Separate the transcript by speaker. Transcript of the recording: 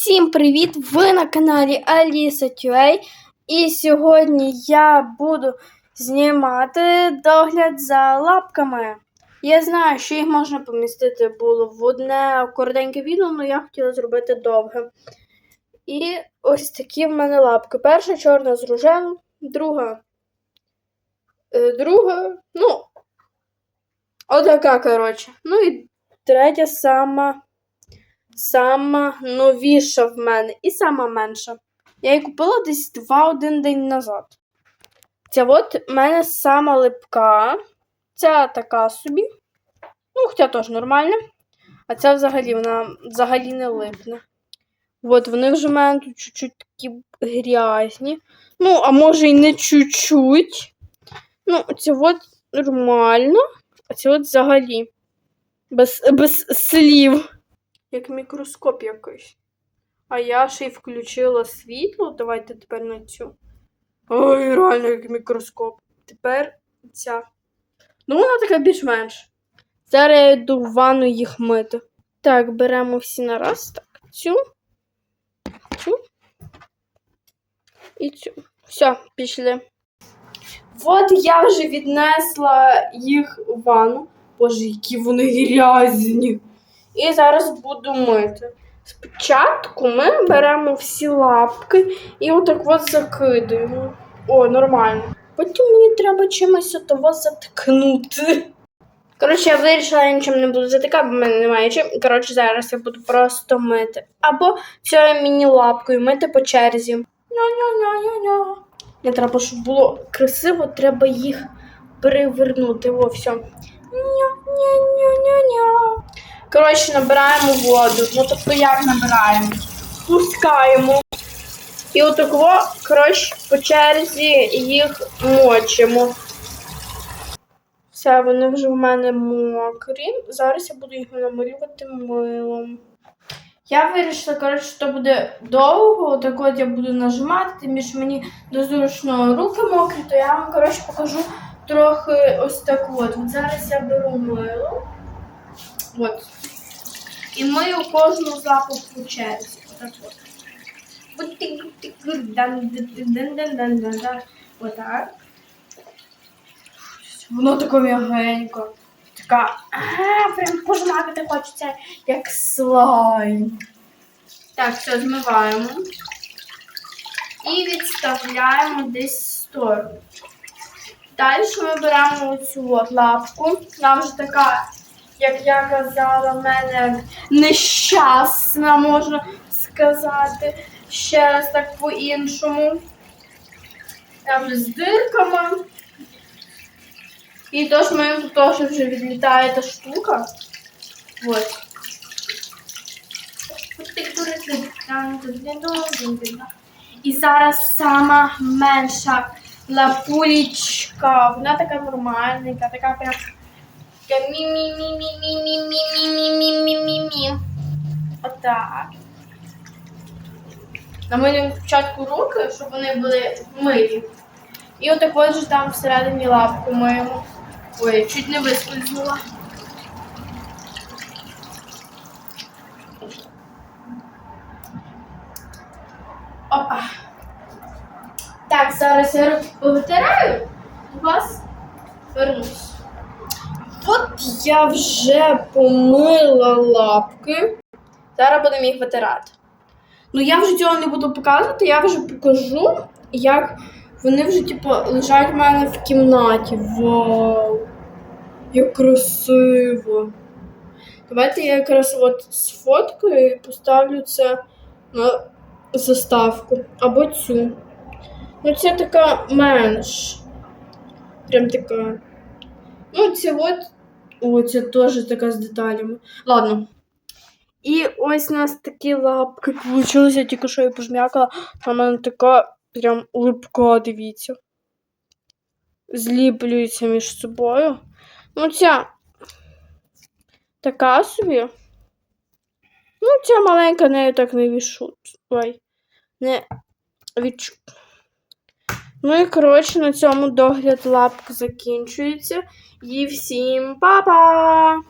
Speaker 1: Всім привіт! Ви на каналі Аліса Тюей. І сьогодні я буду знімати догляд за лапками. Я знаю, що їх можна помістити було в одне коротеньке відео, але я хотіла зробити довге. І ось такі в мене лапки. Перша чорна з рожевим, друга. е, Друга, ну, отака, коротше. Ну і третя сама сама новіша в мене і сама менша. Я її купила десь 2-1 день назад. Ця от в мене сама липка. Ця така собі. Ну, хоча теж нормальна. А ця взагалі вона взагалі не липне. От вони вже в мене тут чуть-чуть такі грязні. Ну, а може і не чуть-чуть. Ну, це от нормально, а це от взагалі. Без, без слів як мікроскоп якийсь. А я ще й включила світло. Давайте тепер на цю. Ой, реально як мікроскоп. Тепер ця. Ну, вона така більш-менш. Зараз я йду в ванну їх мити. Так, беремо всі на раз. Так, цю, цю і цю. Все, пішли. От я вже віднесла їх в ванну. Боже, які вони грязні. І зараз буду мити. Спочатку ми беремо всі лапки і отак от закидаємо. О, нормально. Потім мені треба чимось того заткнути. Коротше, я вирішила, я нічим не буду затикати, бо в мене немає чим. Коротше, зараз я буду просто мити. Або цією міні-лапкою мити по черзі. Ня-ня-ня-ня-ня. Не треба, щоб було красиво, треба їх перевернути. О, все. Ня-ня-ня-ня-ня. Коротше, набираємо воду. Ну, тобто як набираємо? Пускаємо. І отако, коротше, по черзі їх мочимо. Все, вони вже в мене мокрі. Зараз я буду їх намалювати милом. Я вирішила, коротше, що буде довго, так от я буду нажимати, тим більше мені дозручно руки мокрі, то я вам, коротше, покажу трохи ось так. От зараз я беру мило. От. І кожну лапу по черзі. Отак от. Отак. Воно таке м'ягенько. Така, а, прям пожмакати хочеться, як слайм. Так, все, змиваємо. І відставляємо десь в сторону. Далі ми беремо оцю от лапку. Нам вже така як я казала, в мене нещасна, можна сказати, ще раз так по-іншому. Там з дирками. І тож моєму теж вже відлітає та штука. Ось. І зараз сама менша лапулічка. Вона така нормальненька, така прям Мі-мі-мі-мі-мі-мі-мі-мі-мі-мі-мі. Отак. Намилюємо спочатку руки, щоб вони були милі. І отак от же там всередині лапку миємо. Ой, чуть не вискользнула. Опа. Так, зараз я руки повитираю. У вас вернусь. От я вже помила лапки. Зараз будемо їх витирати. Ну, я вже цього не буду показувати, я вже покажу, як вони вже, типу, лежать в мене в кімнаті. Вау! Як красиво! Давайте я якраз от сфоткаю і поставлю це на заставку. Або цю. Ну, це така менш. Прям така. Ну, це от. О, це теж така з деталями. Ладно. І ось у нас такі лапки получилися, тільки що я пожмякала, а в мене така прям липка, дивіться. Зліплюються між собою. Ну, ця така собі. Ну, ця маленька нею так не відчут. Ой, не відчут. Ну і, коротше, на цьому догляд лапки закінчується. І всім па-па!